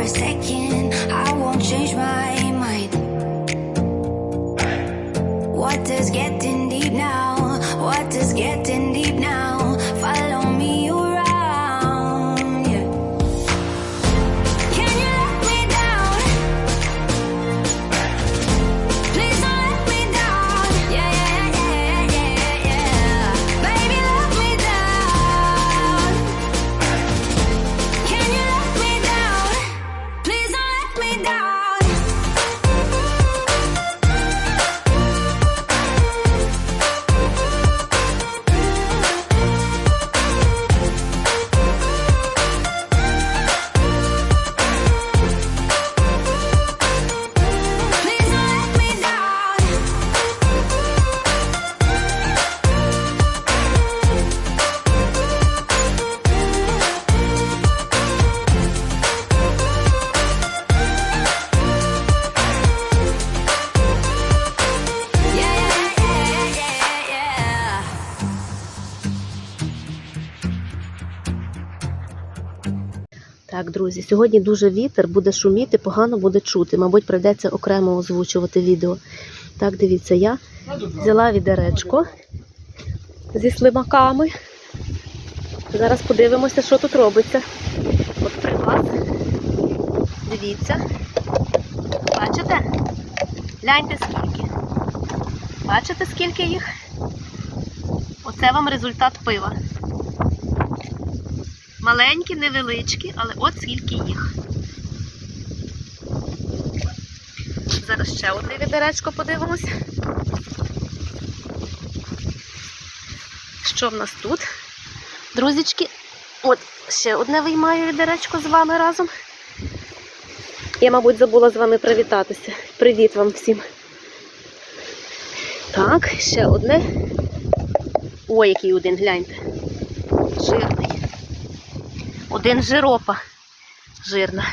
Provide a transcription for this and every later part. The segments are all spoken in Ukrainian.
a second, I won't change my mind. Waters getting deep now? Так, друзі, сьогодні дуже вітер, буде шуміти, погано буде чути. Мабуть, прийдеться окремо озвучувати відео. Так, дивіться, я взяла відеречко зі слимаками. Зараз подивимося, що тут робиться. От при вас. Дивіться. Бачите? Гляньте скільки. Бачите, скільки їх? Оце вам результат пива. Маленькі, невеличкі, але от скільки їх. Зараз ще одне відеречко подивимося. Що в нас тут? Друзічки, от ще одне виймаю відеречко з вами разом. Я, мабуть, забула з вами привітатися. Привіт вам всім. Так, ще одне. Ой, який один, гляньте. Жирний. Один жиропа жирна.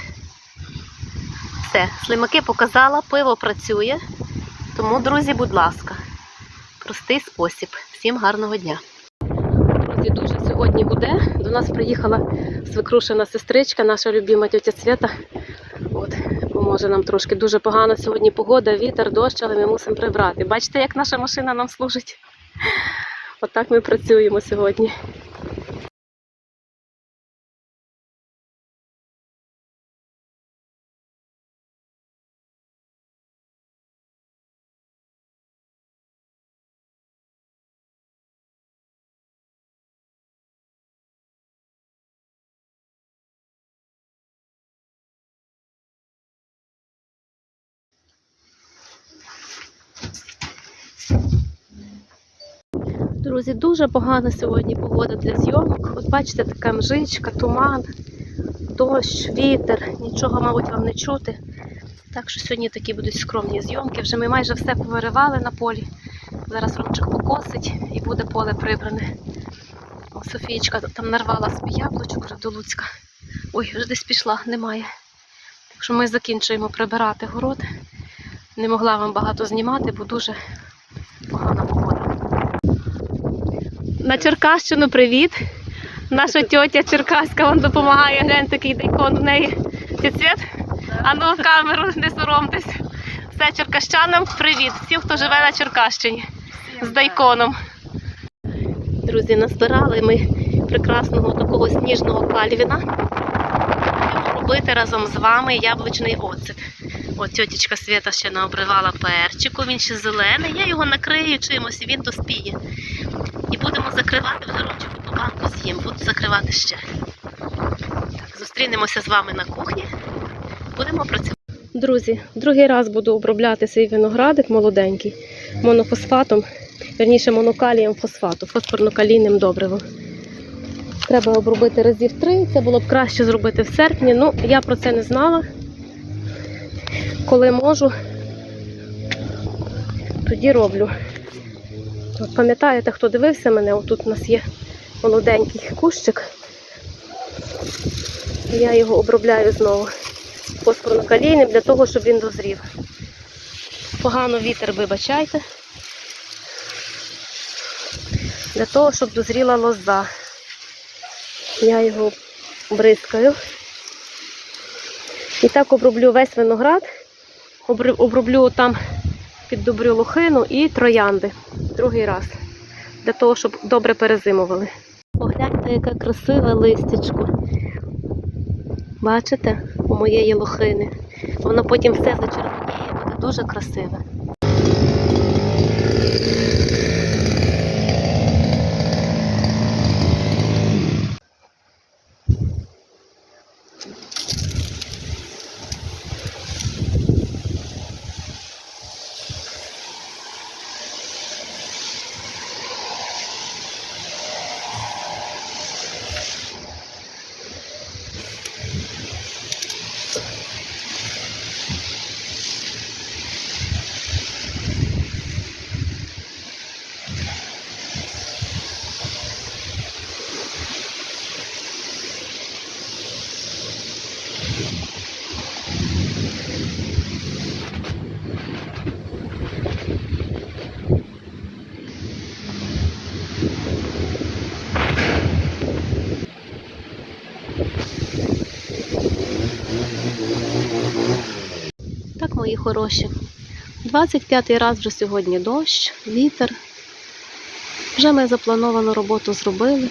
Все, слимаки показала, пиво працює. Тому, друзі, будь ласка, простий спосіб. Всім гарного дня. Друзі, дуже сьогодні гуде. До нас приїхала свекрушина сестричка, наша любима тетя Свята. От, поможе нам трошки. Дуже погано сьогодні погода, вітер, дощ, але ми мусимо прибрати. Бачите, як наша машина нам служить? Отак ми працюємо сьогодні. Друзі, дуже погана сьогодні погода для зйомок. От бачите, така мжичка, туман, дощ, вітер, нічого, мабуть, вам не чути. Так що сьогодні такі будуть скромні зйомки. Вже ми майже все повиривали на полі. Зараз Ромчик покосить і буде поле прибране. О, Софієчка там нарвала собі яблучок вже до Луцька. Ой, вже десь пішла, немає. Так що ми закінчуємо прибирати город. Не могла вам багато знімати, бо дуже погана погода. На Черкащину привіт. Наша тьотя Черкаська вам допомагає. Гляньте, такий дайкон в неї. Цвіт? А ну в камеру, не соромтесь. Все черкащанам привіт. Всім, хто живе на Черкащині з дайконом. Друзі, назбирали ми прекрасного такого сніжного кальвіна. Будемо робити разом з вами яблучний оцет. От тьотечка Свята ще наобривала перчику, він ще зелений. Я його накрию чимось, і він доспіє. І будемо закривати в горончику по банку з'їм. Буду закривати ще. Так, зустрінемося з вами на кухні. Будемо працювати. Друзі, другий раз буду обробляти свій виноградик молоденький монофосфатом, верніше монокалієм фосфату, фосфорно-калійним добривом. Треба обробити разів три. Це було б краще зробити в серпні. Ну, я про це не знала. Коли можу, тоді роблю. От пам'ятаєте, хто дивився мене? Отут у нас є молоденький кущик. Я його обробляю знову фосфорно-калійним для того, щоб він дозрів. Погано вітер, вибачайте. Для того, щоб дозріла лоза. Я його бризкаю. І так оброблю весь виноград. Оброблю там піддобрю лохину і троянди. Другий раз. Для того, щоб добре перезимували. Погляньте, яке красиве листячко. Бачите, у моєї лохини. Воно потім все зачервоніє, буде дуже красиве. Так, мої хороші. 25-й раз вже сьогодні дощ, вітер. Вже ми заплановану роботу зробили.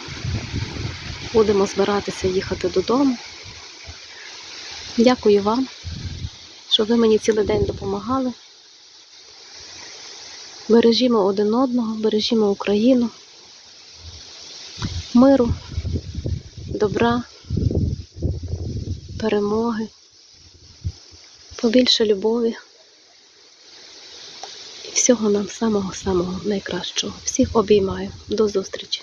Будемо збиратися їхати додому. Дякую вам, що ви мені цілий день допомагали. Бережімо один одного, бережімо Україну, миру, добра, перемоги побільше любові і всього нам самого-самого найкращого. Всіх обіймаю. До зустрічі!